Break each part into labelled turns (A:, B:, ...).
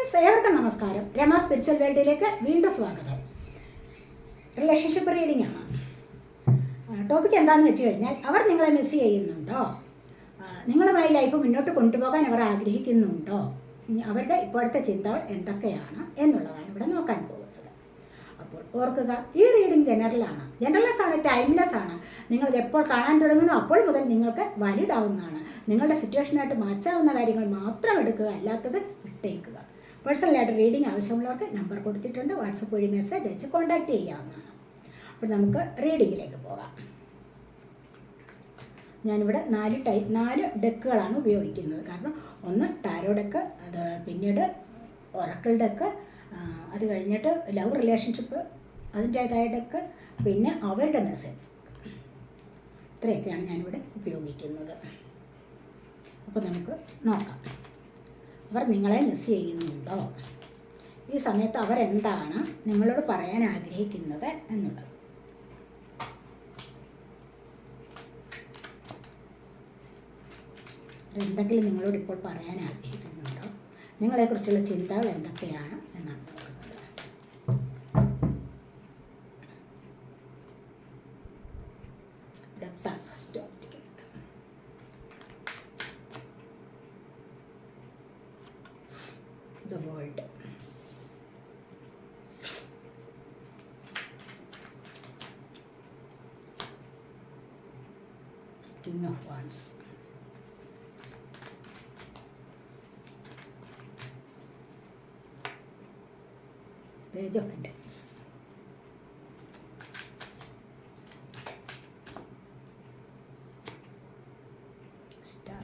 A: Friends ഏവർക്കും നമസ്കാരം. Rama spiritual വേൾഡിലേക്ക് വീണ്ടും സ്വാഗതം. റിലേഷൻഷിപ്പ് റീഡിംഗ് ആണ്. ടോപ്പിക് എന്താണെന്ന് വെച്ച് കഴിഞ്ഞാൽ അവർ നിങ്ങളെ മിസ് ചെയ്യുന്നുണ്ടോ? നിങ്ങളുമായി ലൈഫ് മുന്നോട്ട് കൊണ്ടുപോകാൻ അവർ ആഗ്രഹിക്കുന്നുണ്ടോ? അവരുടെ ഇപ്പോഴത്തെ ചിന്തകൾ എന്തൊക്കെയാണ് എന്നുള്ളതാണ് ഇവിടെ നോക്കാൻ പോകുന്നത്. അപ്പോൾ ഓർക്കുക ഈ റീഡിംഗ് ജനറലാണ് ജനറൽലെസ് ആണ് ടൈംലെസ് ആണ്. നിങ്ങൾ എപ്പോൾ കാണാൻ തുടങ്ങുന്നു അപ്പോൾ മുതൽ നിങ്ങൾക്ക് വാലിഡ് ആവുന്നതാണ്. നിങ്ങളുടെ സിറ്റുവേഷനായിട്ട് മാച്ചാവുന്ന കാര്യങ്ങൾ മാത്രം എടുക്കുക അല്ലാത്തത് വിട്ടേക്കുക. പേഴ്സണലായിട്ട് റീഡിംഗ് ആവശ്യമുള്ളവർക്ക് നമ്പർ കൊടുത്തിട്ടുണ്ട്. വാട്സപ്പ് വഴി മെസ്സേജ് അയച്ച് കോൺടാക്റ്റ് ചെയ്യാവുന്നതാണ്. അപ്പോൾ നമുക്ക് റീഡിങ്ങിലേക്ക് പോകാം. ഞാനിവിടെ നാല് ടൈപ്പ് നാല് ഡെക്കുകളാണ് ഉപയോഗിക്കുന്നത്. കാരണം ഒന്ന് ടാരോ ഡെക്ക് അത് പിന്നീട് ഒറക്കിൾ ഡെക്ക് അത് കഴിഞ്ഞിട്ട് ലവ് റിലേഷൻഷിപ്പ് അതിന്റേതായ ഡെക്ക് പിന്നെ അവരുടെ മെസ്സേജ് ഇത്രയൊക്കെയാണ് ഞാനിവിടെ ഉപയോഗിക്കുന്നത്. അപ്പോൾ നമുക്ക് നോക്കാം. അവർ നിങ്ങളെ മിസ് ചെയ്യുന്നുണ്ടോ? ഈ സമയത്ത് അവരെന്താണ് നിങ്ങളോട് പറയാൻ ആഗ്രഹിക്കുന്നത് എന്നുള്ളത്? എന്തെങ്കിലും നിങ്ങളോട് ഇപ്പോൾ പറയാൻ ആഗ്രഹിക്കുന്നുണ്ടോ? നിങ്ങളെക്കുറിച്ചുള്ള ചിന്തകൾ എന്തൊക്കെയാണ് എന്നാണ് നോക്കുന്നത് Star.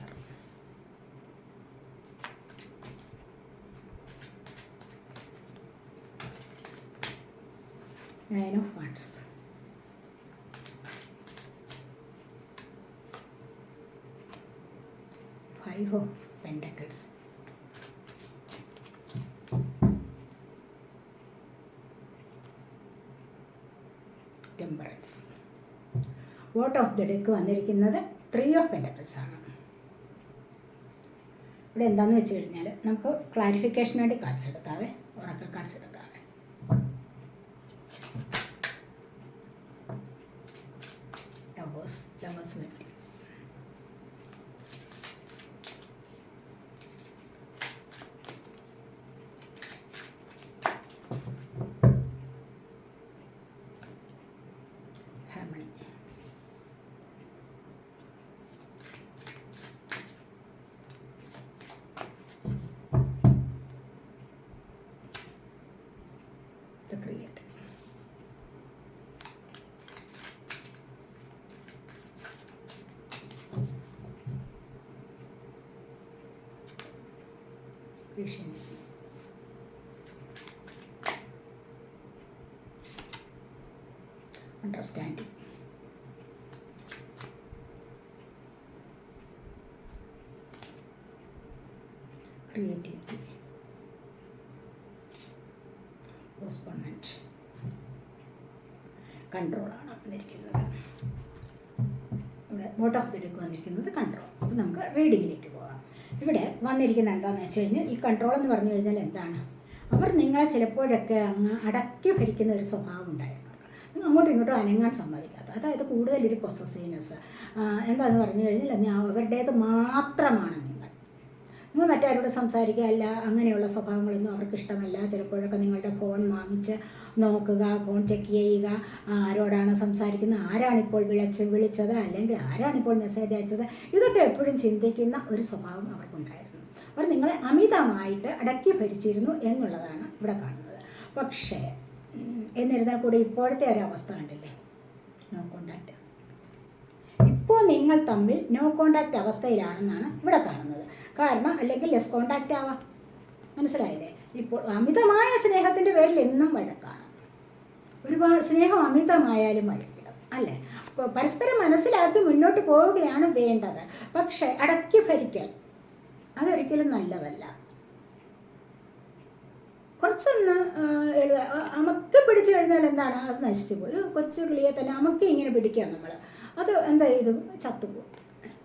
A: Nine of Wands. Five of Pentacles. Temperance. വോട്ട് ഓഫ് ദ ഡെക്ക് വന്നിരിക്കുന്നത് ത്രീ ഓഫ് പെന്റക്കിൾസ് ആണ് എന്താണെന്ന് വെച്ച് കഴിഞ്ഞാൽ നമുക്ക് ക്ലാരിഫിക്കേഷൻ വേണ്ടി കാർഡ്സ് എടുക്കാവേ. ഉറക്ക കാർഡ്സ് എടുക്കാവേ. ലവേഴ്സ് ലവേഴ്സ് വേണ്ടി. Patience. Understanding. Creativity. പോസ്റ്റ്പോൺമെന്റ് കൺട്രോളാണ് വന്നിരിക്കുന്നത്. ഇവിടെ ബോട്ട് ഓഫ് ദി ഡെക്ക് വന്നിരിക്കുന്നത് കൺട്രോൾ അപ്പോൾ നമുക്ക് റീഡിങ്ങിലേക്ക് പോകാം. ഇവിടെ വന്നിരിക്കുന്നത് എന്താണെന്ന് വെച്ച് കഴിഞ്ഞാൽ ഈ കൺട്രോൾ എന്ന് പറഞ്ഞു കഴിഞ്ഞാൽ എന്താണ്? അവർ നിങ്ങളെ ചിലപ്പോഴൊക്കെ അങ്ങ് അടക്കി ഭരിക്കുന്ന ഒരു സ്വഭാവം ഉണ്ടായിരുന്നു അങ്ങോട്ടും ഇങ്ങോട്ടും അനങ്ങാൻ സമ്മതിക്കാത്ത അതായത് കൂടുതലൊരു പൊസസീവ്നെസ് എന്താണെന്ന് പറഞ്ഞു കഴിഞ്ഞാൽ അവരുടേത് മാത്രമാണ് നിങ്ങൾ. നിങ്ങൾ മറ്റാരോട് സംസാരിക്കുക അല്ല അങ്ങനെയുള്ള സ്വഭാവങ്ങളൊന്നും അവർക്ക് ഇഷ്ടമല്ല. ചിലപ്പോഴൊക്കെ നിങ്ങളുടെ ഫോൺ വാങ്ങിച്ച് നോക്കുക ഫോൺ ചെക്ക് ചെയ്യുക ആരോടാണ് സംസാരിക്കുന്നത് ആരാണിപ്പോൾ വിളിച്ച് വിളിച്ചത് അല്ലെങ്കിൽ ആരാണിപ്പോൾ മെസ്സേജ് അയച്ചത് ഇതൊക്കെ എപ്പോഴും ചിന്തിക്കുന്ന ഒരു സ്വഭാവം അവർക്കുണ്ടായിരുന്നു. അവർ നിങ്ങളെ അമിതമായിട്ട് അടക്കി ഭരിച്ചിരുന്നു എന്നുള്ളതാണ് ഇവിടെ കാണുന്നത്. പക്ഷേ എന്നിരുന്നാൽ കൂടി ഇപ്പോഴത്തെ ഒരു അവസ്ഥ കണ്ടില്ലേ? നോ കോണ്ടാക്റ്റ് ഇപ്പോൾ നിങ്ങൾ തമ്മിൽ നോ കോണ്ടാക്റ്റ് അവസ്ഥയിലാണെന്നാണ് ഇവിടെ കാണുന്നത്. കാരണം അല്ലെങ്കിൽ ലെസ് കോണ്ടാക്റ്റ് ആവാം. മനസ്സിലായില്ലേ? ഇപ്പോൾ അമിതമായ സ്നേഹത്തിന്റെ പേരിൽ എന്നും വഴക്കാണ്. ഒരുപാട് സ്നേഹം അമിതമായാലും വഴക്കിടും അല്ലേ പരസ്പരം മനസ്സിലാക്കി മുന്നോട്ട് പോവുകയാണ് വേണ്ടത്. പക്ഷേ അടക്കി ഭരിക്കൽ അതൊരിക്കലും നല്ലതല്ല. കുറച്ചൊന്ന് എഴുതാ അമക്ക് പിടിച്ചു കഴിഞ്ഞാൽ എന്താണ്? അത് നശിച്ചു പോകും ഒരു കൊച്ചു കിളിയെ തന്നെ അമക്ക് ഇങ്ങനെ പിടിക്കുക നമ്മൾ അത് എന്താ ചെയ്തു ചത്തുപോകും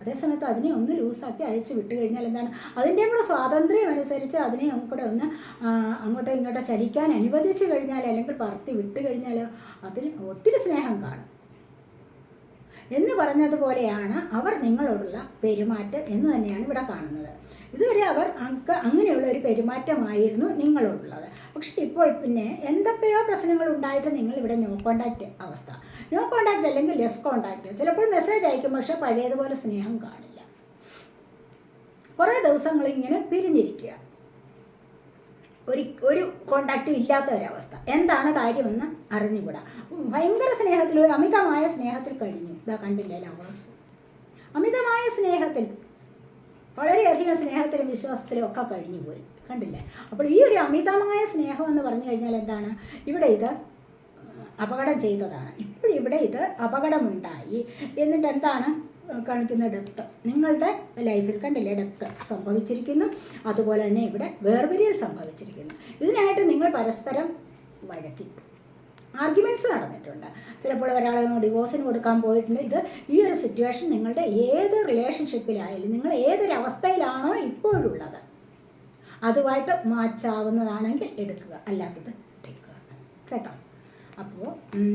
A: അതേസമയത്ത് അതിനെ ഒന്ന് ലൂസാക്കി അയച്ച് വിട്ട് കഴിഞ്ഞാൽ എന്താണ്? അതിന്റെയും കൂടെ സ്വാതന്ത്ര്യം അനുസരിച്ച് അതിനെ കൂടെ ഒന്ന് അങ്ങോട്ടോ ഇങ്ങോട്ടോ ചലിക്കാൻ അനുവദിച്ചു കഴിഞ്ഞാൽ അല്ലെങ്കിൽ പറത്തി വിട്ട് കഴിഞ്ഞാൽ അതിന് ഒത്തിരി സ്നേഹം കാണും. എന്ന് പറഞ്ഞതുപോലെയാണ് അവർ നിങ്ങളോടുള്ള പെരുമാറ്റം എന്ന് തന്നെയാണ് ഇവിടെ കാണുന്നത്. ഇതുവരെ അവർ അങ്ങനെയുള്ള ഒരു പെരുമാറ്റമായിരുന്നു നിങ്ങളോടുള്ളത്. പക്ഷേ ഇപ്പോൾ പിന്നെ എന്തൊക്കെയോ പ്രശ്നങ്ങൾ ഉണ്ടായിട്ട് നിങ്ങൾ ഇവിടെ നോ കോണ്ടാക്റ്റ് അവസ്ഥ. നോ കോണ്ടാക്റ്റ് അല്ലെങ്കിൽ ലെസ് കോണ്ടാക്റ്റ് ചിലപ്പോൾ മെസ്സേജ് അയക്കും പക്ഷേ പഴയതുപോലെ സ്നേഹം കാണില്ല. കുറേ ദിവസങ്ങൾ ഇങ്ങനെ പിരിഞ്ഞിരിക്കുക. ഒരു ഒരു കോണ്ടാക്റ്റും ഇല്ലാത്ത ഒരവസ്ഥ എന്താണ് കാര്യമെന്ന് അറിഞ്ഞുകൂടാ. ഭയങ്കര സ്നേഹത്തിൽ അമിതമായ സ്നേഹത്തിൽ കഴിഞ്ഞു. ഇതാ കണ്ടില്ലേ ലവേഴ്സ് അമിതമായ സ്നേഹത്തിൽ വളരെയധികം സ്നേഹത്തിലും വിശ്വാസത്തിലും ഒക്കെ കഴിഞ്ഞു പോയി കണ്ടില്ലേ? അപ്പോൾ ഈ ഒരു അമിതമായ സ്നേഹം എന്ന് പറഞ്ഞു കഴിഞ്ഞാൽ എന്താണ്? ഇവിടെ ഇത് അപകടം ചെയ്തതാണ്. ഇപ്പോഴിവിടെ ഇത് അപകടമുണ്ടായി. എന്നിട്ട് എന്താണ്? കാണിക്കുന്ന ഡെത്ത് നിങ്ങളുടെ ലൈഫിൽ കണ്ടില്ലേ ഡെത്ത് സംഭവിച്ചിരിക്കുന്നു. അതുപോലെ തന്നെ ഇവിടെ വേർപിരിയൽ സംഭവിച്ചിരിക്കുന്നു. ഇതിനായിട്ട് നിങ്ങൾ പരസ്പരം വഴക്കിട്ടു ആർഗ്യുമെന്റ്സ് നടന്നിട്ടുണ്ട്. ചിലപ്പോൾ ഒരാളെ ഡിവോഴ്സിന് കൊടുക്കാൻ പോയിട്ടുണ്ട്. ഇത് ഈ ഒരു സിറ്റുവേഷൻ നിങ്ങളുടെ ഏത് റിലേഷൻഷിപ്പിലായാലും നിങ്ങൾ ഏതൊരു അവസ്ഥയിലാണോ ഇപ്പോഴുള്ളത്. അതുമായിട്ട് മാച്ചാവുന്നതാണെങ്കിൽ എടുക്കുക. അല്ലാത്തത് എടുക്കുക കേട്ടോ? അപ്പോൾ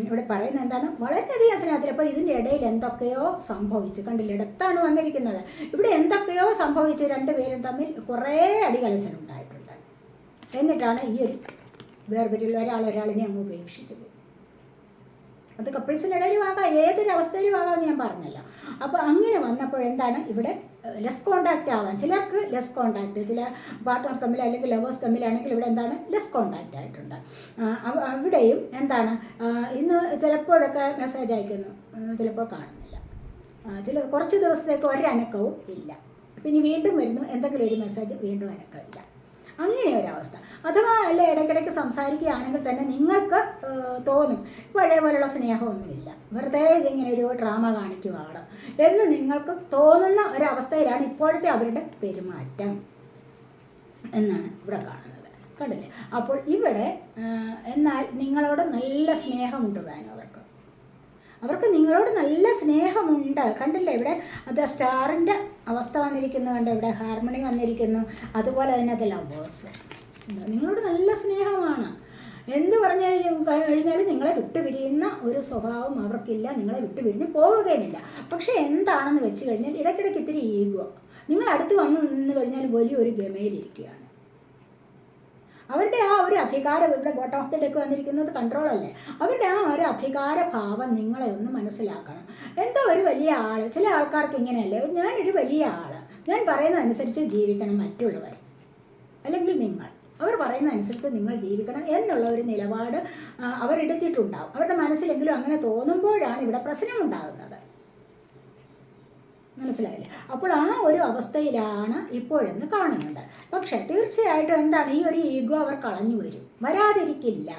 A: ഇവിടെ പറയുന്നത് എന്താണ്? വളരെയധികം സ്നേഹത്തിൽ അപ്പോൾ ഇതിന്റെ ഇടയിൽ എന്തൊക്കെയോ സംഭവിച്ചു. കണ്ടില്ല? ഇടത്താണ് വന്നിരിക്കുന്നത്. ഇവിടെ എന്തൊക്കെയോ സംഭവിച്ചു. രണ്ടുപേരും തമ്മിൽ കുറേ അടികലശനം ഉണ്ടായിട്ടുണ്ട് എന്നിട്ടാണ് ഈ ഒരു വേർപിരിയുള്ള ഒരാൾ ഒരാളിനെ അങ്ങ് ഉപേക്ഷിച്ചു അത് കപ്പിൾസിന്റെ ഇടയിലും ആകാം. ഏതൊരു അവസ്ഥയിലും ആകാമെന്ന് ഞാൻ പറഞ്ഞല്ലോ. അപ്പോൾ അങ്ങനെ വന്നപ്പോൾ എന്താണ് ഇവിടെ ലെസ് കോണ്ടാക്റ്റ് ആവാൻ. ചിലർക്ക് ലെസ് കോണ്ടാക്റ്റ് ചില പാർട്ട്ണർ തമ്മിൽ അല്ലെങ്കിൽ ലവേഴ്സ് തമ്മിലാണെങ്കിൽ ഇവിടെ എന്താണ്? ലെസ് കോണ്ടാക്റ്റ് ആയിട്ടുണ്ട്. അവിടെയും എന്താണ്? ഇന്ന് ചിലപ്പോഴൊക്കെ മെസ്സേജ് അയക്കുന്നു. ചിലപ്പോൾ കാണുന്നില്ല. ചില കുറച്ച് ദിവസത്തേക്ക് ഒരനക്കവും ഇല്ല. പിന്നെ വീണ്ടും വരുന്നു. എന്തെങ്കിലും ഒരു മെസ്സേജ് വീണ്ടും അനക്കമില്ല. അങ്ങനെ ഒരവസ്ഥ. അഥവാ അല്ല ഇടയ്ക്കിടയ്ക്ക് സംസാരിക്കുകയാണെങ്കിൽ തന്നെ നിങ്ങൾക്ക് തോന്നും പഴയ പോലുള്ള സ്നേഹമൊന്നുമില്ല. വെറുതെ ഇതിങ്ങനെ ഒരു ഡ്രാമ കാണിക്കുവാണ് എന്ന് നിങ്ങൾക്ക് തോന്നുന്ന ഒരവസ്ഥയിലാണ് ഇപ്പോഴത്തെ അവരുടെ പെരുമാറ്റം എന്നാണ് ഇവിടെ കാണുന്നത്. കണ്ടില്ലേ? അപ്പോൾ ഇവിടെ എന്നാൽ നിങ്ങളോട് നല്ല സ്നേഹമുണ്ട് താനും അവർക്ക് അവർക്ക് നിങ്ങളോട് നല്ല സ്നേഹമുണ്ട്. കണ്ടില്ലേ ഇവിടെ അത് സ്റ്റാറിന്റെ അവസ്ഥ വന്നിരിക്കുന്നു കണ്ടോ? ഇവിടെ ഹാർമണി വന്നിരിക്കുന്നു. അതുപോലെ തന്നെ അത് ലവേഴ്സ് നിങ്ങളോട് നല്ല സ്നേഹമാണ്. എന്ത് പറഞ്ഞു കഴിഞ്ഞാലും നിങ്ങളെ വിട്ടുപിരിയുന്ന ഒരു സ്വഭാവം അവർക്കില്ല. നിങ്ങളെ വിട്ടുപിരിഞ്ഞ് പോവുകയുമില്ല. പക്ഷേ എന്താണെന്ന് വെച്ച് കഴിഞ്ഞാൽ ഇടയ്ക്കിടയ്ക്ക് ഇത്തിരി ഈഗോ നിങ്ങൾ അടുത്ത് വന്ന് നിന്ന് കഴിഞ്ഞാൽ വലിയൊരു ഗമയിലിരിക്കുകയാണ് അവരുടെ ആ ഒരു അധികാരം ഇവിടെ ബോട്ടം ഓഫ് ദി ഡെക്ക് വന്നിരിക്കുന്നത് കൺട്രോൾ അല്ലേ? അവരുടെ ആ ഒരു അധികാര ഭാവം നിങ്ങളെ ഒന്ന് മനസ്സിലാക്കണം. എന്തോ ഒരു വലിയ ആൾ ചില ആൾക്കാർക്ക് ഇങ്ങനെയല്ലേ? ഞാനൊരു വലിയ ആൾ ഞാൻ പറയുന്നതനുസരിച്ച് ജീവിക്കണം മറ്റുള്ളവർ. അല്ലെങ്കിൽ നിങ്ങൾ. അവർ പറയുന്നതനുസരിച്ച് നിങ്ങൾ ജീവിക്കണം എന്നുള്ള ഒരു നിലപാട് അവരെടുത്തിട്ടുണ്ടാവും. അവരുടെ മനസ്സിലെങ്കിലും അങ്ങനെ തോന്നുമ്പോഴാണ് ഇവിടെ പ്രശ്നമുണ്ടാകുന്നത് മനസ്സിലായില്ലേ? അപ്പോൾ ആ ഒരു അവസ്ഥയിലാണ് ഇപ്പോഴെന്ന് കാണുന്നുണ്ട്. പക്ഷേ തീർച്ചയായിട്ടും എന്താണ്? ഈ ഒരു ഈഗോ അവർ കളഞ്ഞു വരും. വരാതിരിക്കില്ല.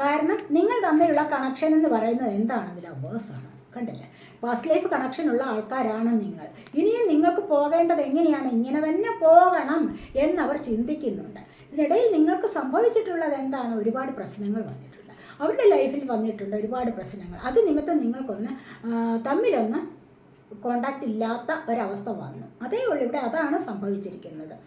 A: കാരണം നിങ്ങൾ തമ്മിലുള്ള കണക്ഷൻ എന്ന് പറയുന്നത് എന്താണ്? അതിൽ അവേഴ്സാണ് കണ്ടില്ലേ? പാസ്റ്റ് ലൈഫ് കണക്ഷൻ ഉള്ള ആൾക്കാരാണ് നിങ്ങൾ. ഇനിയും നിങ്ങൾക്ക് പോകേണ്ടത് എങ്ങനെയാണ്? ഇങ്ങനെ തന്നെ പോകണം എന്നവർ ചിന്തിക്കുന്നുണ്ട്. ഇതിനിടയിൽ നിങ്ങൾക്ക് സംഭവിച്ചിട്ടുള്ളത് എന്താണ്? ഒരുപാട് പ്രശ്നങ്ങൾ വന്നിട്ടുണ്ട്. അവരുടെ ലൈഫിൽ വന്നിട്ടുണ്ട് ഒരുപാട് പ്രശ്നങ്ങൾ. അത് നിമിത്തം നിങ്ങൾക്കൊന്ന് തമ്മിലൊന്ന് കോണ്ടാക്റ്റ് ഇല്ലാത്ത ഒരവസ്ഥ വന്നു. അതേ ഉള്ളൂ. ഇവിടെ അതാണ് സംഭവിച്ചിരിക്കുന്നത്.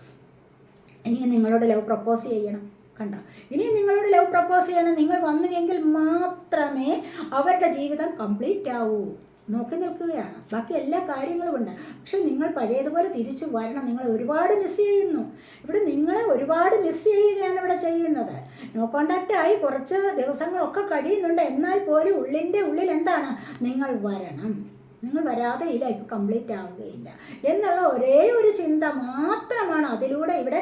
A: ഇനിയും നിങ്ങളോട് ലവ് പ്രപ്പോസ് ചെയ്യണം. കണ്ട? ഇനിയും നിങ്ങളോട് ലവ് പ്രപ്പോസ് ചെയ്യണം. നിങ്ങൾ വന്നുവെങ്കിൽ മാത്രമേ അവരുടെ ജീവിതം കംപ്ലീറ്റ് ആവൂ. നോക്കി നിൽക്കുകയാണ്. ബാക്കി എല്ലാ കാര്യങ്ങളും ഉണ്ട്. പക്ഷെ നിങ്ങൾ പഴയതുപോലെ തിരിച്ചു വരണം. നിങ്ങൾ ഒരുപാട് മിസ് ചെയ്യുന്നു. ഇവിടെ നിങ്ങളെ ഒരുപാട് മിസ് ചെയ്യുകയാണ് ഇവിടെ ചെയ്യുന്നത്. നോ കോണ്ടാക്റ്റ് ആയി കുറച്ച് ദിവസങ്ങളൊക്കെ കഴിയുന്നുണ്ട്. എന്നാൽ പോലും ഉള്ളിന്റെ ഉള്ളിൽ എന്താണ്? നിങ്ങൾ വരണം. നിങ്ങൾ വരാതെ ഈ ലൈഫ് കംപ്ലീറ്റ് ആവുകയില്ല. എന്നുള്ള ഒരേ ഒരു ചിന്ത മാത്രമാണ് അതിലൂടെ ഇവിടെ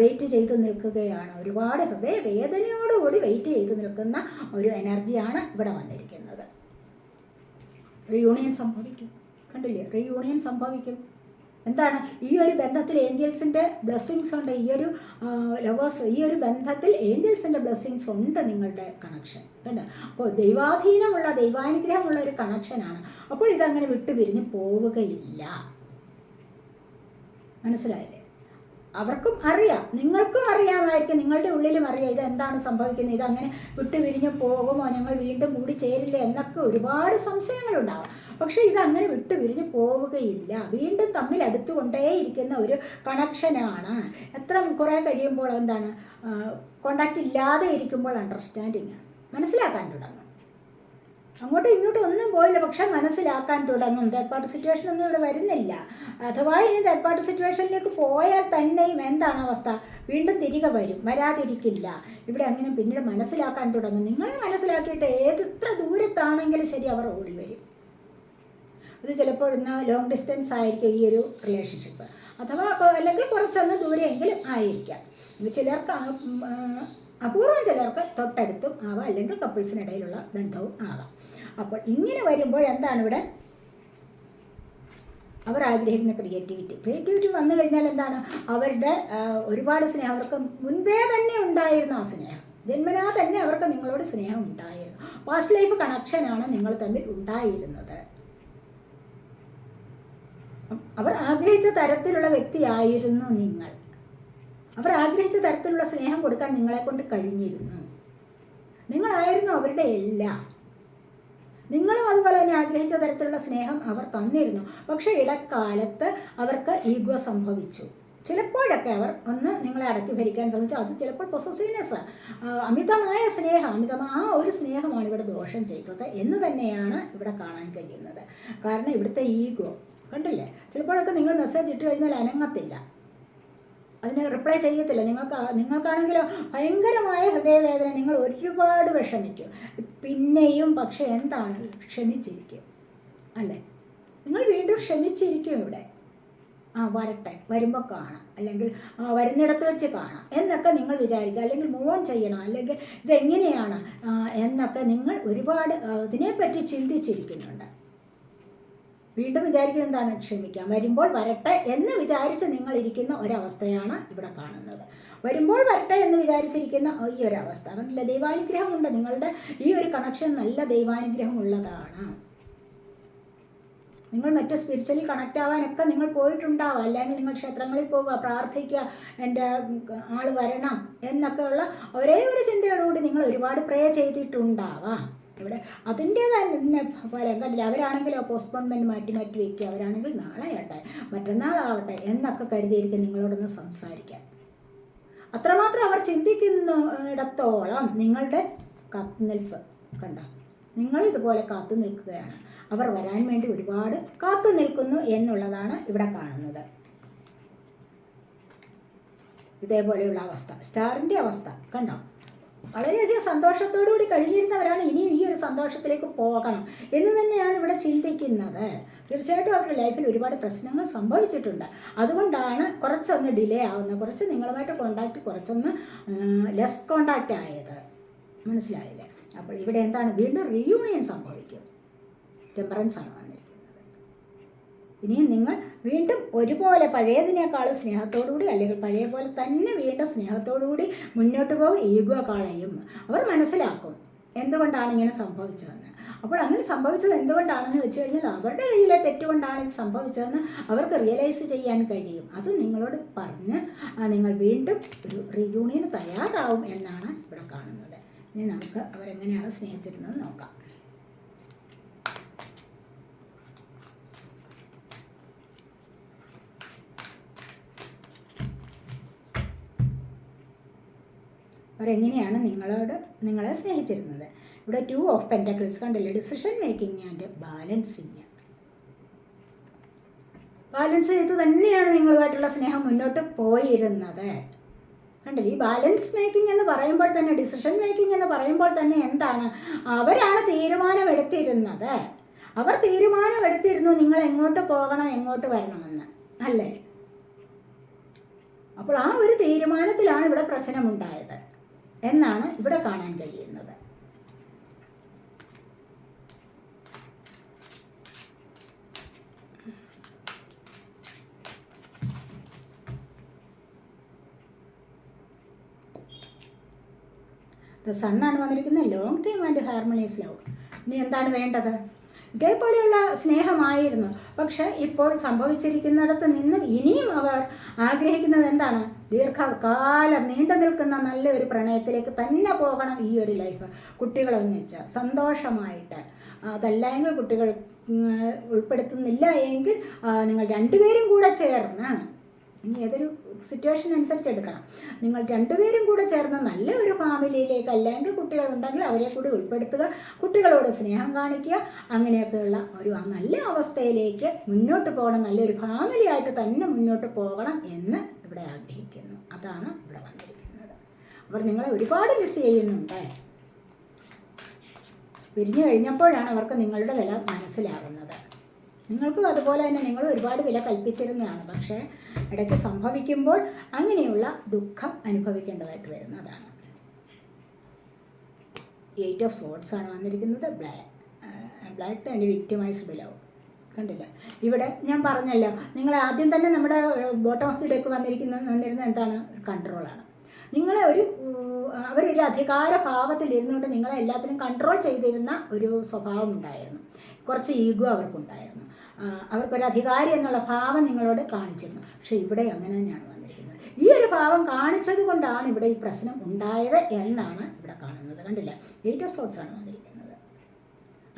A: വെയിറ്റ് ചെയ്ത് നിൽക്കുകയാണ്. ഒരുപാട് ഹൃദയ വേദനയോടുകൂടി വെയിറ്റ് ചെയ്ത് നിൽക്കുന്ന ഒരു എനർജിയാണ് ഇവിടെ വന്നിരിക്കുന്നത്. റിയൂണിയൻ സംഭവിക്കും. കണ്ടില്ലേ? റിയൂണിയൻ സംഭവിക്കും. എന്താണ്? ഈ ഒരു ബന്ധത്തിൽ ഏഞ്ചൽസിന്റെ ബ്ലെസ്സിങ്സ് ഉണ്ട്. ഈ ഒരു ലവേഴ്സ് ഈ ഒരു ബന്ധത്തിൽ ഏഞ്ചൽസിന്റെ ബ്ലെസ്സിങ്സ് ഉണ്ട് നിങ്ങളുടെ കണക്ഷൻ കണ്ട? അപ്പോൾ ദൈവാധീനമുള്ള ദൈവാനുഗ്രഹമുള്ള ഒരു കണക്ഷനാണ് അപ്പോൾ ഇതങ്ങനെ വിട്ടുപിരിഞ്ഞ് പോവുകയില്ല. മനസ്സിലായില്ലേ? അവർക്കും അറിയാം. നിങ്ങൾക്കും അറിയാമായിരിക്കും. നിങ്ങളുടെ ഉള്ളിലും അറിയാം. ഇത് എന്താണ് സംഭവിക്കുന്നത്? ഇത് അങ്ങനെ വിട്ടുപിരിഞ്ഞ് പോകുമോ? ഞങ്ങൾ വീണ്ടും കൂടി ചേരില്ല? എന്നൊക്കെ ഒരുപാട് സംശയങ്ങളുണ്ടാവും. പക്ഷേ ഇത് അങ്ങനെ വിട്ടു വിരിഞ്ഞ് പോവുകയില്ല. വീണ്ടും തമ്മിൽ അടുത്തുകൊണ്ടേയിരിക്കുന്ന ഒരു കണക്ഷനാണ് എത്ര കുറേ കഴിയുമ്പോൾ എന്താണ് കോണ്ടാക്റ്റ് ഇല്ലാതെ ഇരിക്കുമ്പോൾ അണ്ടർസ്റ്റാൻഡിങ് മനസ്സിലാക്കാൻ തുടങ്ങും. അങ്ങോട്ടും ഇങ്ങോട്ടും ഒന്നും പോയില്ല പക്ഷെ മനസ്സിലാക്കാൻ തുടങ്ങും. തേർഡ് പാർട്ടി സിറ്റുവേഷൻ ഒന്നും ഇവിടെ വരുന്നില്ല. അഥവാ ഇനി തേർഡ് പാർട്ടി സിറ്റുവേഷനിലേക്ക് പോയാൽ തന്നെയും എന്താണ് അവസ്ഥ? വീണ്ടും തിരികെ വരും. വരാതിരിക്കില്ല. ഇവിടെ അങ്ങനെ പിന്നീട് മനസ്സിലാക്കാൻ തുടങ്ങും. നിങ്ങൾ മനസ്സിലാക്കിയിട്ട് ഏത് ഇത്ര ദൂരത്താണെങ്കിലും ശരി അവർ ഓടി വരും. ഇത് ചിലപ്പോൾ ഇന്ന് ലോങ് ഡിസ്റ്റൻസ് ആയിരിക്കും ഈ ഒരു റിലേഷൻഷിപ്പ് അഥവാ അല്ലെങ്കിൽ കുറച്ചൊന്ന് ദൂരെയെങ്കിലും ആയിരിക്കാം. ഇത് ചിലർക്ക് അപൂർവം ചിലർക്ക് തൊട്ടടുത്തും ആവാം. അല്ലെങ്കിൽ കപ്പിൾസിനിടയിലുള്ള ബന്ധവും ആവാം. അപ്പോൾ ഇങ്ങനെ വരുമ്പോൾ എന്താണ് ഇവിടെ? അവർ ആഗ്രഹിക്കുന്ന ക്രിയേറ്റിവിറ്റി ക്രിയേറ്റിവിറ്റി വന്നു കഴിഞ്ഞാൽ എന്താണ്? അവരുടെ ഒരുപാട് സ്നേഹം. അവർക്ക് മുൻപേ തന്നെ ഉണ്ടായിരുന്ന ആ സ്നേഹം. ജന്മനാ തന്നെ അവർക്ക് നിങ്ങളോട് സ്നേഹം ഉണ്ടായിരുന്നു. പാസ്റ്റ് ലൈഫ് കണക്ഷനാണ് നിങ്ങൾ തമ്മിൽ ഉണ്ടായിരുന്നത്. അവർ ആഗ്രഹിച്ച തരത്തിലുള്ള വ്യക്തിയായിരുന്നു നിങ്ങൾ. അവർ ആഗ്രഹിച്ച തരത്തിലുള്ള സ്നേഹം കൊടുക്കാൻ നിങ്ങളെ കൊണ്ട് കഴിഞ്ഞിരുന്നു. നിങ്ങളായിരുന്നു അവരുടെ എല്ലാം. നിങ്ങളും അതുപോലെ തന്നെ ആഗ്രഹിച്ച തരത്തിലുള്ള സ്നേഹം അവർ തന്നിരുന്നു. പക്ഷെ ഇടക്കാലത്ത് അവർക്ക് ഈഗോ സംഭവിച്ചു. ചിലപ്പോഴൊക്കെ അവർ ഒന്ന് നിങ്ങളെ അടക്കി ഭരിക്കാൻ ശ്രമിച്ചു. അത് ചിലപ്പോൾ പൊസസീവ്നെസ് അമിതമായ സ്നേഹം അമിതമായ ആ ഒരു സ്നേഹമാണ് ഇവിടെ ദോഷം ചെയ്തത് എന്ന് തന്നെയാണ് ഇവിടെ കാണാൻ കഴിയുന്നത്. കാരണം ഇവിടുത്തെ ഈഗോ കണ്ടില്ലേ? ചിലപ്പോഴൊക്കെ നിങ്ങൾ മെസ്സേജ് ഇട്ട് കഴിഞ്ഞാൽ അനങ്ങത്തില്ല. അതിന് റിപ്ലൈ ചെയ്യത്തില്ല. നിങ്ങൾക്ക് നിങ്ങൾക്കാണെങ്കിലോ ഭയങ്കരമായ ഹൃദയവേദന. നിങ്ങൾ ഒരുപാട് വിഷമിക്കും. പിന്നെയും പക്ഷേ എന്താണ്? ക്ഷമിച്ചിരിക്കും. അല്ലേ? നിങ്ങൾ വീണ്ടും ക്ഷമിച്ചിരിക്കും ഇവിടെ. ആ വരട്ടെ. വരുമ്പോൾ കാണാം. അല്ലെങ്കിൽ വരുന്നിടത്ത് വെച്ച് കാണാം. എന്നൊക്കെ നിങ്ങൾ വിചാരിക്കുക. അല്ലെങ്കിൽ മൂവ് ഓൺ ചെയ്യണം. അല്ലെങ്കിൽ ഇതെങ്ങനെയാണ്? എന്നൊക്കെ നിങ്ങൾ ഒരുപാട് അതിനെപ്പറ്റി ചിന്തിച്ചിരിക്കുന്നുണ്ട്. വീണ്ടും വിചാരിക്കുന്നത് എന്താണ്? ക്ഷമിക്കാം. വരുമ്പോൾ വരട്ടെ എന്ന് വിചാരിച്ച് നിങ്ങൾ ഇരിക്കുന്ന ഒരവസ്ഥയാണ് ഇവിടെ കാണുന്നത്. വരുമ്പോൾ വരട്ടെ എന്ന് വിചാരിച്ചിരിക്കുന്ന ഈ ഒരു അവസ്ഥ കണ്ടില്ല ദൈവാനുഗ്രഹമുണ്ട്. നിങ്ങളുടെ ഈ ഒരു കണക്ഷൻ നല്ല ദൈവാനുഗ്രഹം ഉള്ളതാണ് നിങ്ങൾ മറ്റു സ്പിരിച്വലി കണക്റ്റ് ആവാനൊക്കെ നിങ്ങൾ പോയിട്ടുണ്ടാവുക അല്ലെങ്കിൽ നിങ്ങൾ ക്ഷേത്രങ്ങളിൽ പോവുക പ്രാർത്ഥിക്കുക എന്റെ ആൾ വരണം എന്നൊക്കെയുള്ള ഒരേ ഒരു ചിന്തയോടുകൂടി നിങ്ങൾ ഒരുപാട് പ്രേ ചെയ്തിട്ടുണ്ടാവാം. ഇവിടെ. അതിന്റെ തന്നെ ഫലം കണ്ടില്ല? അവരാണെങ്കിലോ പോസ്റ്റ്പോൺമെന്റ് മാറ്റി മാറ്റി വയ്ക്കുക അവരാണെങ്കിൽ നാളെ ആട്ടെ മറ്റന്നാളാവട്ടെ എന്നൊക്കെ കരുതിയിരിക്കും നിങ്ങളോടൊന്ന് സംസാരിക്കാൻ. അത്രമാത്രം അവർ ചിന്തിക്കുന്നിടത്തോളം നിങ്ങളുടെ കാത്തുനിൽപ്പ് കണ്ട? നിങ്ങൾ ഇതുപോലെ കാത്തു നിൽക്കുകയാണ് അവർ വരാൻ വേണ്ടി ഒരുപാട് കാത്തു നിൽക്കുന്നു എന്നുള്ളതാണ് ഇവിടെ കാണുന്നത്. ഇതേപോലെയുള്ള അവസ്ഥ. സ്റ്റാറിന്റെ അവസ്ഥ കണ്ടോ? വളരെയധികം സന്തോഷത്തോടു കൂടി കഴിഞ്ഞിരുന്നവരാണ് ഇനിയും ഈ സന്തോഷത്തിലേക്ക് പോകണം എന്ന് തന്നെയാണ് ഇവിടെ ചിന്തിക്കുന്നത്. തീർച്ചയായിട്ടും അവരുടെ ലൈഫിൽ ഒരുപാട് പ്രശ്നങ്ങൾ സംഭവിച്ചിട്ടുണ്ട്. അതുകൊണ്ടാണ് കുറച്ചൊന്ന് ഡിലേ ആവുന്നത് കുറച്ച് നിങ്ങളുമായിട്ട് കോണ്ടാക്റ്റ് കുറച്ചൊന്ന് ലെസ് കോണ്ടാക്റ്റ് ആയത്. മനസ്സിലായില്ലേ? അപ്പോൾ ഇവിടെ എന്താണ്? വീണ്ടും റീയൂണിയൻ സംഭവിക്കും. ടെമ്പറൻസ് ആണ് വന്നിരിക്കുന്നത്. ഇനിയും നിങ്ങൾ വീണ്ടും ഒരുപോലെ പഴയതിനേക്കാളും സ്നേഹത്തോടുകൂടി അല്ലെങ്കിൽ പഴയ പോലെ തന്നെ വീണ്ടും സ്നേഹത്തോടുകൂടി മുന്നോട്ട് പോകും ഈഗോ കളയും അവർ മനസ്സിലാക്കും. എന്തുകൊണ്ടാണ് ഇങ്ങനെ സംഭവിച്ചതെന്ന്? അപ്പോൾ അങ്ങനെ സംഭവിച്ചത് എന്തുകൊണ്ടാണെന്ന് വെച്ച് കഴിഞ്ഞാൽ അവരുടെ കയ്യിലെ തെറ്റുകൊണ്ടാണ് ഇത് സംഭവിച്ചതെന്ന് അവർക്ക് റിയലൈസ് ചെയ്യാൻ കഴിയും. അത് നിങ്ങളോട് പറഞ്ഞ് നിങ്ങൾ വീണ്ടും ഒരു റിയൂണിയന് തയ്യാറാവും എന്നാണ് ഇവിടെ കാണുന്നത്. ഇനി നമുക്ക് അവരെങ്ങനെയാണ് സ്നേഹിച്ചിരുന്നത് നോക്കാം. അവരെങ്ങനെയാണ് നിങ്ങളോട് നിങ്ങളെ സ്നേഹിച്ചിരുന്നത്? ഇവിടെ ടു ഓഫ് പെന്റക്കിൾസ് കണ്ടില്ലേ? Decision making and balancing balance ചെയ്ത് തന്നെയാണ് നിങ്ങളുമായിട്ടുള്ള സ്നേഹം മുന്നോട്ട് പോയിരുന്നത്. കണ്ടില്ലേ? ഈ ബാലൻസ് മേക്കിംഗ് എന്ന് പറയുമ്പോൾ തന്നെ ഡിസിഷൻ മേക്കിംഗ് എന്ന് പറയുമ്പോൾ തന്നെ എന്താണ്? അവരാണ് തീരുമാനമെടുത്തിരുന്നത്. അവർ തീരുമാനമെടുത്തിരുന്നു നിങ്ങൾ എങ്ങോട്ട് പോകണം എങ്ങോട്ട് വരണമെന്ന്. അല്ലേ? അപ്പോൾ ആ ഒരു തീരുമാനത്തിലാണ് ഇവിടെ പ്രശ്നമുണ്ടായത്. എന്നാണ് ഇവിടെ കാണാൻ കഴിയുന്നത്. സണ്ണാണ് വന്നിരിക്കുന്നത്. Long time and harmonious love ഇനി എന്താണ് വേണ്ടത്? ഇതേപോലെയുള്ള സ്നേഹമായിരുന്നു. പക്ഷെ ഇപ്പോൾ സംഭവിച്ചിരിക്കുന്നിടത്ത് നിന്ന് ഇനിയും അവർ ആഗ്രഹിക്കുന്നത് എന്താണ്? ദീർഘകാലം നീണ്ടു നിൽക്കുന്ന നല്ലൊരു പ്രണയത്തിലേക്ക് തന്നെ പോകണം ഈ ഒരു ലൈഫ് കുട്ടികളൊന്നിച്ച് സന്തോഷമായിട്ട്. അതല്ല എങ്കിൽ കുട്ടികൾ ഉൾപ്പെടുത്തുന്നില്ല എങ്കിൽ നിങ്ങൾ രണ്ടുപേരും കൂടെ ചേർന്ന് ഇനി ഏതൊരു സിറ്റുവേഷൻ അനുസരിച്ച് എടുക്കണം. നിങ്ങൾ രണ്ടുപേരും കൂടെ ചേർന്ന് നല്ല ഒരു ഫാമിലിയിലേക്ക് അല്ലെങ്കിൽ കുട്ടികളുണ്ടെങ്കിൽ അവരെ കൂടി ഉൾപ്പെടുത്തുക. കുട്ടികളോട് സ്നേഹം കാണിക്കുക. അങ്ങനെയൊക്കെയുള്ള ഒരു നല്ല അവസ്ഥയിലേക്ക് മുന്നോട്ട് പോകണം. നല്ലൊരു ഫാമിലിയായിട്ട് തന്നെ മുന്നോട്ട് പോകണം എന്ന് ഇവിടെ ആഗ്രഹിക്കുന്നു. അതാണ് ഇവിടെ വന്നിരിക്കുന്നത്. അവർ നിങ്ങളെ ഒരുപാട് മിസ് ചെയ്യുന്നുണ്ട്. പിരിഞ്ഞു കഴിഞ്ഞപ്പോഴാണ് അവർക്ക് നിങ്ങളുടെ വില മനസ്സിലാകുന്നത് നിങ്ങൾക്കും അതുപോലെ തന്നെ നിങ്ങൾ ഒരുപാട് വില കൽപ്പിച്ചിരുന്നതാണ്. പക്ഷേ ഇടയ്ക്ക് സംഭവിക്കുമ്പോൾ അങ്ങനെയുള്ള ദുഃഖം അനുഭവിക്കേണ്ടതായിട്ട് വരുന്നതാണ്. എയ്റ്റ് ഓഫ് സോട്ട്സ് ആണ് വന്നിരിക്കുന്നത്. Black black and victimized below കണ്ടില്ല? ഇവിടെ ഞാൻ പറഞ്ഞല്ലോ നിങ്ങൾ ആദ്യം തന്നെ നമ്മുടെ ബോട്ടം ഓഫ് ദി ഡെക്ക് വന്നിരിക്കുന്ന വന്നിരുന്നത് എന്താണ്? കൺട്രോളാണ് നിങ്ങളെ ഒരു അവരൊരു അധികാര ഭാവത്തിൽ ഇരുന്നുകൊണ്ട് നിങ്ങളെ എല്ലാത്തിനും കൺട്രോൾ ചെയ്തിരുന്ന ഒരു സ്വഭാവം ഉണ്ടായിരുന്നു. കുറച്ച് ഈഗോ അവർക്കുണ്ടായിരുന്നു. ആ, അവർക്കൊരു അധികാരി എന്നുള്ള ഭാവം നിങ്ങളോട് കാണിച്ചിരുന്നു. പക്ഷേ ഇവിടെ അങ്ങനെ തന്നെയാണ് വന്നിരിക്കുന്നത്. ഈ ഒരു ഭാവം കാണിച്ചത് കൊണ്ടാണ് ഇവിടെ ഈ പ്രശ്നം ഉണ്ടായത് എന്നാണ് ഇവിടെ കാണുന്നത്. കണ്ടില്ല? എയ്റ്റ് ഓഫ് സോട്ട്സ് ആണ് വന്നിരിക്കുന്നത്.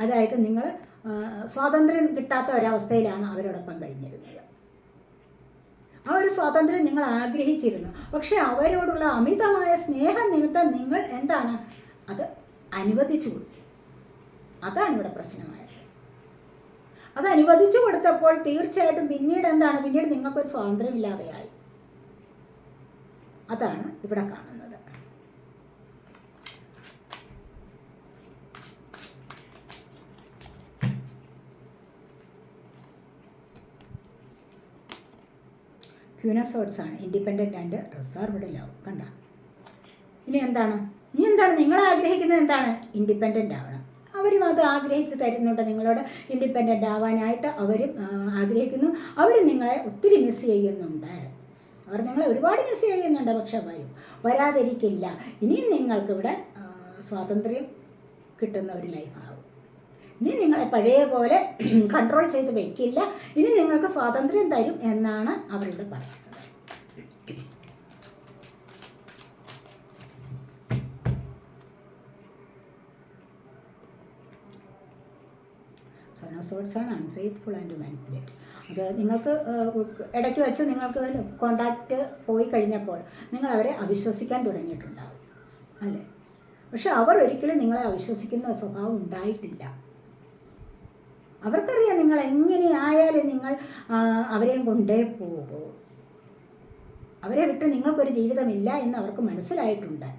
A: അതായത് നിങ്ങൾ സ്വാതന്ത്ര്യം കിട്ടാത്ത ഒരവസ്ഥയിലാണ് അവരോടൊപ്പം കഴിഞ്ഞിരുന്നത്. ആ ഒരു സ്വാതന്ത്ര്യം നിങ്ങൾ ആഗ്രഹിച്ചിരുന്നു. പക്ഷേ അവരോടുള്ള അമിതമായ സ്നേഹം നിമിത്തം നിങ്ങൾ എന്താണ്? അത് അനുവദിച്ചു കൊടുത്തു. അതാണ് ഇവിടെ പ്രശ്നമായത്. അത് അനുവദിച്ചു കൊടുത്തപ്പോൾ തീർച്ചയായിട്ടും പിന്നീട് എന്താണ്? പിന്നീട് നിങ്ങൾക്കൊരു സ്വാതന്ത്ര്യമില്ലാതെയായി. അതാണ് ഇവിടെ കാണുന്നത്. ക്യൂനസോട്സ് ആണ് ഇൻഡിപെൻഡന്റ് ആൻഡ് റിസർവ്ഡ് ലവ്. കണ്ട? ഇനി എന്താണ്? ഇനി എന്താണ്? നിങ്ങൾ ആഗ്രഹിക്കുന്നത് എന്താണ്? ഇൻഡിപെൻഡന്റ് ആവണം അവരും അത് ആഗ്രഹിച്ച് തരുന്നുണ്ട്. നിങ്ങളോട് ഇൻഡിപെൻഡന്റ് ആവാനായിട്ട് അവരും ആഗ്രഹിക്കുന്നു. അവർ നിങ്ങളെ ഒത്തിരി മിസ് ചെയ്യുന്നുണ്ട്. അവർ നിങ്ങളെ ഒരുപാട് മിസ് ചെയ്യുന്നുണ്ട്. പക്ഷെ വരും. വരാതിരിക്കില്ല. ഇനിയും നിങ്ങൾക്കിവിടെ സ്വാതന്ത്ര്യം കിട്ടുന്ന ഒരു ലൈഫാവും ഇനി നിങ്ങളെ പഴയ പോലെ കൺട്രോൾ ചെയ്ത് വെക്കില്ല. ഇനി നിങ്ങൾക്ക് സ്വാതന്ത്ര്യം തരും എന്നാണ് അവരോട് പറയുന്നത്. സോണോസോട്സ് ആണ് അൺഫെയ്ത്ത്ഫുൾ ആൻഡ് മാനിപ്പുലേറ്റ് അത് നിങ്ങൾക്ക് ഇടയ്ക്ക് വെച്ച് നിങ്ങൾക്ക് കോണ്ടാക്റ്റ് പോയി കഴിഞ്ഞപ്പോൾ നിങ്ങൾ അവരെ അവിശ്വസിക്കാൻ തുടങ്ങിയിട്ടുണ്ടാവും. അല്ലേ? പക്ഷെ അവർ ഒരിക്കലും നിങ്ങളെ അവിശ്വസിക്കുന്ന സ്വഭാവം ഉണ്ടായിട്ടില്ല. അവർക്കറിയാം നിങ്ങൾ എങ്ങനെയായാലും നിങ്ങൾ അവരെയും കൊണ്ടേ പോകൂ. അവരെ വിട്ട് നിങ്ങൾക്കൊരു ജീവിതമില്ല എന്ന് അവർക്ക് മനസ്സിലായിട്ടുണ്ട്.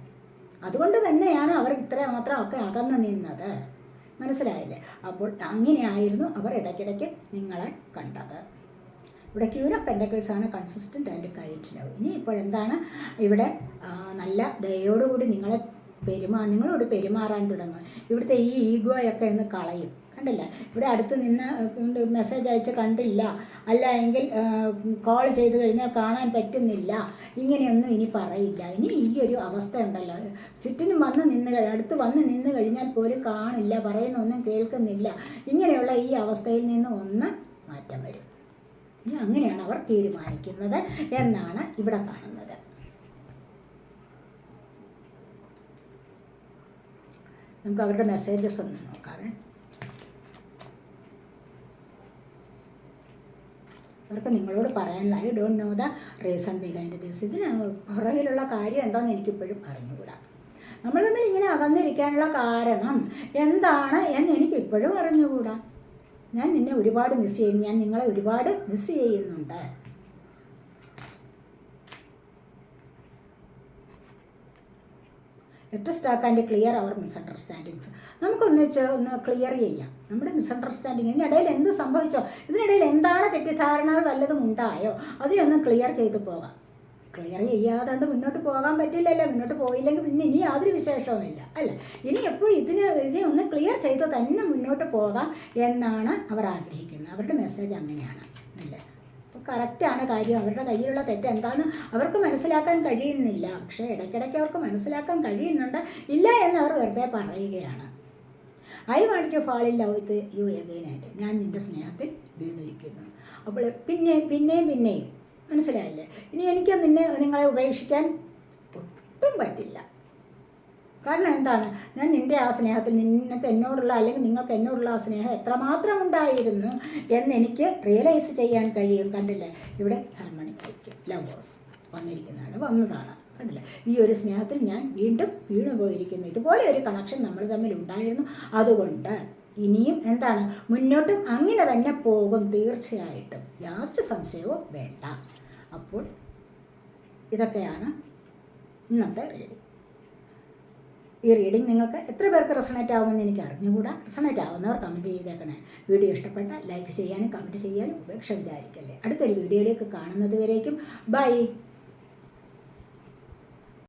A: അതുകൊണ്ട് തന്നെയാണ് അവർ ഇത്രമാത്രം ഒക്കെ അകന്നു നിന്നത്. മനസ്സിലായില്ലേ? അപ്പോൾ അങ്ങനെയായിരുന്നു അവർ ഇടയ്ക്കിടയ്ക്ക് നിങ്ങളെ കണ്ടത്. ഇവിടെ ക്യൂൻ ഓഫ് പെൻഡക്കിൾസ് ആണ് കൺസിസ്റ്റന്റ് ആൻഡ് കൈറ്റ് ഇനി ഇപ്പോഴെന്താണ് ഇവിടെ ആ, നല്ല ദയോടുകൂടി നിങ്ങളെ പെരുമാ നിങ്ങളോട് പെരുമാറാൻ തുടങ്ങുക. ഇവിടുത്തെ ഈ ഈഗോയൊക്കെ ഒന്ന് കളയും. കണ്ടില്ല. ഇവിടെ അടുത്ത് നിന്ന് മെസ്സേജ് അയച്ച് കണ്ടില്ല. അല്ല എങ്കിൽ കോൾ ചെയ്ത് കഴിഞ്ഞാൽ കാണാൻ പറ്റുന്നില്ല. ഇങ്ങനെയൊന്നും ഇനി പറയില്ല. ഇനി ഈ ഒരു അവസ്ഥ ഉണ്ടല്ലോ. ചുറ്റിനും വന്ന് നിന്ന് അടുത്ത് വന്ന് നിന്ന് കഴിഞ്ഞാൽ പോലും കാണില്ല. പറയുന്നൊന്നും കേൾക്കുന്നില്ല. ഇങ്ങനെയുള്ള ഈ അവസ്ഥയിൽ നിന്ന് ഒന്ന് മാറ്റം വരും. അങ്ങനെയാണ് അവർ തീരുമാനിക്കുന്നത് എന്നാണ് ഇവിടെ കാണുന്നത്. നമുക്ക് അവരുടെ മെസ്സേജസ് ഒന്ന് നോക്കാവേ. അവർക്ക് നിങ്ങളോട് പറയാനില്ല I don't know the reason behind this. ഇതിന് പുറകിലുള്ള കാര്യം എന്താണെന്ന് എനിക്കിപ്പോഴും അറിഞ്ഞുകൂടാ. നമ്മൾ തമ്മിൽ ഇങ്ങനെ അകന്നിരിക്കാനുള്ള കാരണം എന്താണ് എന്ന് എനിക്കിപ്പോഴും അറിഞ്ഞുകൂടാ. ഞാൻ നിന്നെ ഒരുപാട് മിസ് ചെയ്യുന്നു. ഞാൻ നിങ്ങളെ ഒരുപാട് മിസ് ചെയ്യുന്നുണ്ട്. Let's talk clear our misunderstandings നമുക്കൊന്നിച്ച് ഒന്ന് ക്ലിയർ ചെയ്യാം. നമ്മുടെ മിസ്അണ്ടർസ്റ്റാൻഡിങ് ഇതിനിടയിൽ എന്ത് സംഭവിച്ചോ ഇതിനിടയിൽ എന്താണ് തെറ്റിദ്ധാരണകൾ വല്ലതും ഉണ്ടായോ അതിനൊന്ന് ക്ലിയർ ചെയ്ത് പോകാം. ക്ലിയർ ചെയ്യാതെ മുന്നോട്ട് പോകാൻ പറ്റില്ലല്ലോ മുന്നോട്ട് പോയില്ലെങ്കിൽ പിന്നെ ഇനി യാതൊരു വിശേഷവുമില്ല അല്ല? ഇനി എപ്പോഴും ഇതിന് ഇതിനെ ഒന്ന് ക്ലിയർ ചെയ്ത് തന്നെ മുന്നോട്ട് പോകാം എന്നാണ് അവർ ആഗ്രഹിക്കുന്നത്. അവരുടെ മെസ്സേജ് അങ്ങനെയാണ് അല്ലേ? കറക്റ്റാണ് കാര്യം. അവരുടെ കയ്യിലുള്ള തെറ്റ് എന്താണെന്ന് അവർക്ക് മനസ്സിലാക്കാൻ കഴിയുന്നില്ല. പക്ഷേ ഇടയ്ക്കിടയ്ക്ക് അവർക്ക് മനസ്സിലാക്കാൻ കഴിയുന്നുണ്ട്. ഇല്ല എന്ന് അവർ വെറുതെ പറയുകയാണ്. I want to fall in love with you എഗെയിനായിട്ട് ഞാൻ നിന്റെ സ്നേഹത്തിൽ വീണിരിക്കുന്നു. അപ്പോൾ പിന്നെയും പിന്നെയും പിന്നെയും മനസ്സിലായില്ലേ? ഇനി എനിക്ക് നിന്നെ നിങ്ങളെ ഉപേക്ഷിക്കാൻ ഒട്ടും പറ്റില്ല. കാരണം എന്താണ്? ഞാൻ നിന്റെ ആ സ്നേഹത്തിൽ നിനക്ക് എന്നോടുള്ള അല്ലെങ്കിൽ നിങ്ങൾക്ക് എന്നോടുള്ള ആ സ്നേഹം എത്രമാത്രം ഉണ്ടായിരുന്നു എന്ന് എനിക്ക് റിയലൈസ് ചെയ്യാൻ കഴിയും. കണ്ടില്ലേ? ഇവിടെ ഹാർമണി ലവേഴ്സ് വന്നിരിക്കുന്നതാണ് വന്നതാണ്. കണ്ടില്ലേ? ഈ ഒരു സ്നേഹത്തിൽ ഞാൻ വീണ്ടും വീണു പോയിരിക്കുന്നു ഇതുപോലെ ഒരു കണക്ഷൻ നമ്മൾ തമ്മിൽ ഉണ്ടായിരുന്നു. അതുകൊണ്ട് ഇനിയും എന്താണ്? മുന്നോട്ട് അങ്ങനെ തന്നെ പോകും. തീർച്ചയായിട്ടും യാതൊരു സംശയവും വേണ്ട. അപ്പോൾ ഇതൊക്കെയാണ് ഇന്നത്തെ റീഡിങ് ഈ റീഡിംഗ് നിങ്ങൾക്ക് എത്ര പേർക്ക് റെസണേറ്റ് ആവുമെന്ന് എനിക്ക് അറിഞ്ഞുകൂടാ. റെസണേറ്റ് ആവുന്നവർ കമന്റ് ചെയ്തേക്കണേ. വീഡിയോ ഇഷ്ടപ്പെട്ട ലൈക്ക് ചെയ്യാനും കമന്റ് ചെയ്യാനും ഉപേക്ഷ വിചാരിക്കല്ലേ. അടുത്തൊരു വീഡിയോയിലേക്ക് കാണുന്നത് വരേക്കും. ബൈ